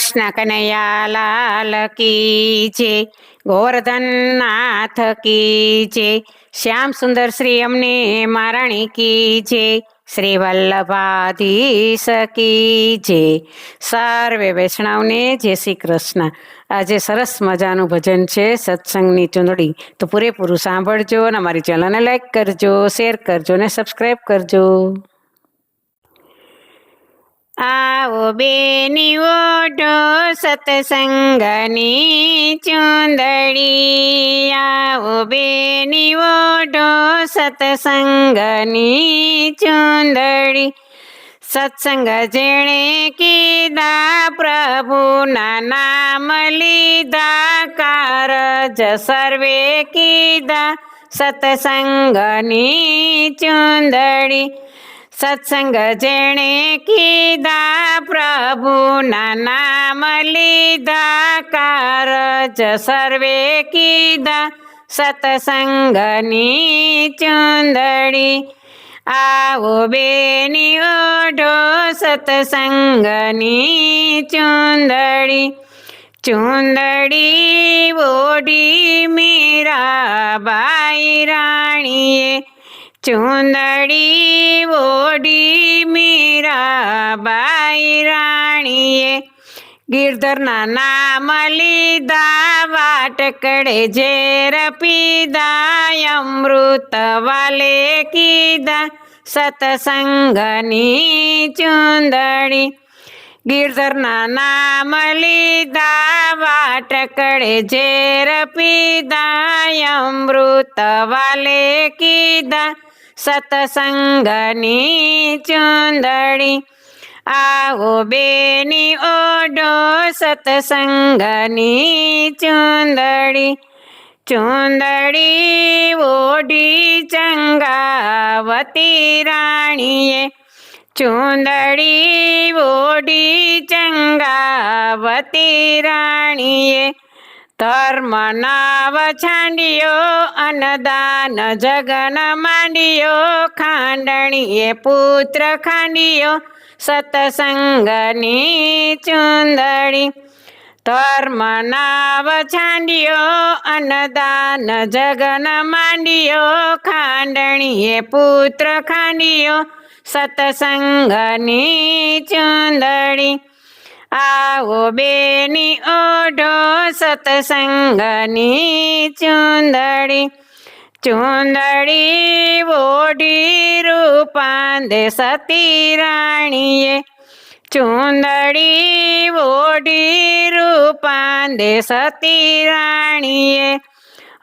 કૃષ્ણ કનૈયા લાલ કી છે ગોવર્ધન નાથ કી છે શ્યામ સુંદર શ્રી અમને મારાણી કી છે શ્રી વલ્લભાધીશ કી છે સર્વે વૈષ્ણવને જય શ્રી કૃષ્ણ. આજે સરસ મજાનું ભજન છે સત્સંગની ચૂંદડી. તો પૂરેપૂરું સાંભળજો અને અમારી ચેનલને લાઈક કરજો, શેર કરજો અને સબસ્ક્રાઈબ કરજો. આવો બેની ઓઢો સતસંગની ચુંદડી. આવો બેની ઓઢો સતસંગની ચુંદડી. સત્સંગ જેણે કીધા, પ્રભુના નામ લીધા, કારજ સર્વે કીધા. સતસંગની ચૂંદડી. સત્સંગ જેણે કીધા પ્રભુના નામ લીધા, કારજ સર્વે કીધા સત્સંગની ચુંદડી. આવો બેની ઓઢો સત્સંગની ચુંદડી. ચુંદડી ઓઢી મીરા બાઈ રાણીએ ચૂંદડી ઓઢી મીરા બાઈ રાણીએ ગિરધરના નામ લીધા, વાટકડે ઝેર પીધા, અમૃત વાલે કીધા, સતસંગની ચુંદડી. ગિરધરના નામ લીધા, વાટકડે ઝેર પીધા, અમૃત વાલે કીધા સતસંગની ચુંદડી આવો બેની ઓડો સતસંગની ચુંદડી. ચુંદડી ઓઢી ચંગાવતી રાણીએ, ચુંદડી ઓઢી ચંગાવતી રાણીએ. ધર્મ નાવ છાંડિયો અનદાન જગન માંડિયો, ખાંડણીએ પુત્ર ખાંડિયો, સતસંગની ચુંદડી. ધર્મ નાવ છાંડિયો અનદાન જગન માંડિયો, ખાંડણીએ પુત્ર ખાંડિયો, સતસંગની ચૂંદડી. આવો બેની ઓઢો સતસંગની ચુંદડી ચુંદડી ઓઢી રૂપાંદે સતી રાણીએ. ચુંદડી ઓઢી રૂપાંદે સતી રાણીએ.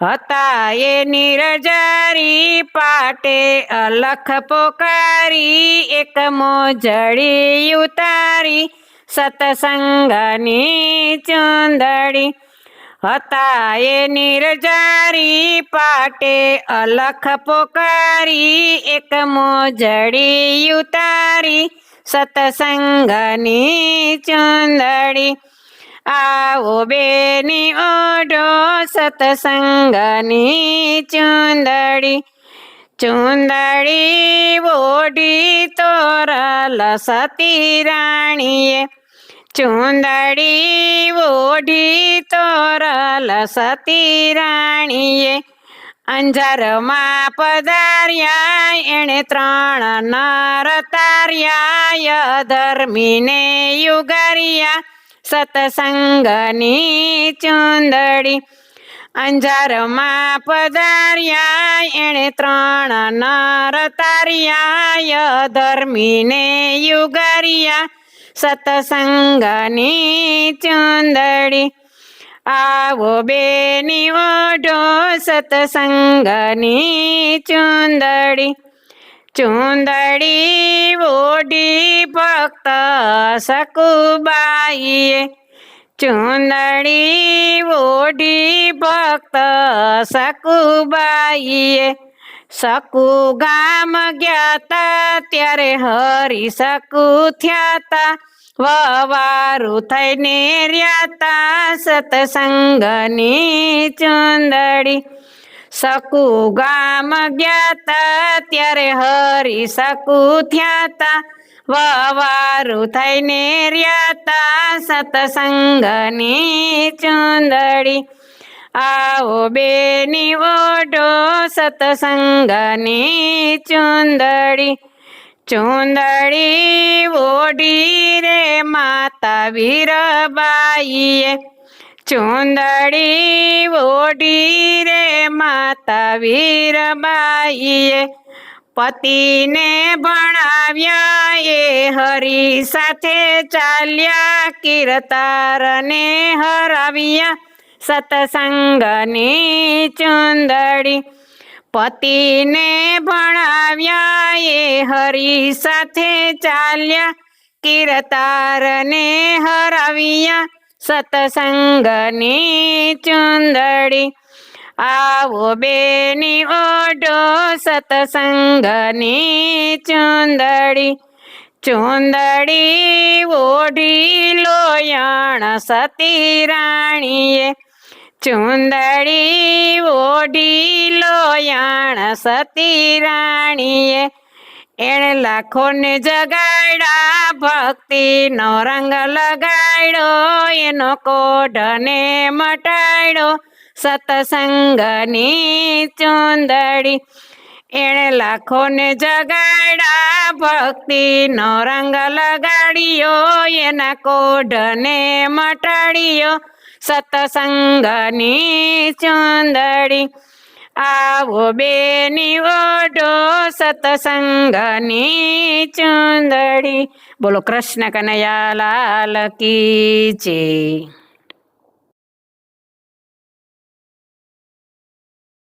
હતા એ નિરજારી પાટે અલખ પોકારી, એક મોજડી ઉતારી. સતસંગની ચુંદડી હતા એ નિરજારી પાટે અલખ પોકારી, એક મોજડી ઉતારી. સતસંગની ચુંદડી આવો બેની ઓઢો, સતસંગની ચુંદડી. ચુંદડી ઓઢી તોરલ સતી રાણીએ ચૂંદડી ઓઢી તોરલ સતી રાણીએ અંજારમાં પધાર્યા, એણે ત્રણ નર તાર્યા ધર્મીને યુગાર્યા. સતસંગની ચુંદડી અંજારમાં પધાર્યા, એણે ત્રણ નર તાર્યા ધર્મીને યુગાર્યા. સતસંગની ચૂંદડી. આવો બેની ઓઢો સતસંગની ચુંદડી. ચુંદડી ઓઢી ભક્ત સકુબાઈએ. ચુંદડી ઓઢી ભક્ત સકુબાઈએ. શકુ ગામ ગયાતા, ત્યારે હરી શકુ થયાતા. વવારું થઈને રહ્યા સતસંગની ચુંદડી. શકુ ગામ ગયાતા, ત્યારે હરી શકુ થયાતા. વવારું થઈને રહ્યાતા સતસંગની ચુંદડી. આવો બેની ઓઢો સતસંગની ચુંદડી ચુંદડી ઓઢી રે માતા વીરબાઈએ. ચુંદડી ઓઢી રે માતા વીરબાઈએ. પતિને ભણાવ્યા એ હરી સાથે ચાલ્યા, કીર્તારને હરાવ્યા. સતસંગની ચુંદડી પતિને ભણાવ્યા એ હરી સાથે ચાલ્યા, કીર્તારને હરાવ્યા સતસંગની ચુંદડી. આવો બેની ઓઢો સતસંગની ચુંદડી. ચુંદડી ઓઢી લોયણ સતી રાણીએ ચુંદડી ઓઢી લોયણ સતી રાણીએ. એણે લાખોને જગાડ્યા, ભક્તિનો રંગ લગાડ્યો, એનો કોઢને મટાડ્યો. સતસંગની ચુંદડી એણે લાખોને જગાડ્યા, ભક્તિનો રંગ લગાડ્યો, એના કોઢને મટાડ્યો. સતસંગની ચુંદડી આવો બેની ઓઢો સતસંગની ચુંદડી બોલો કૃષ્ણ કનૈયા લાલ કી જય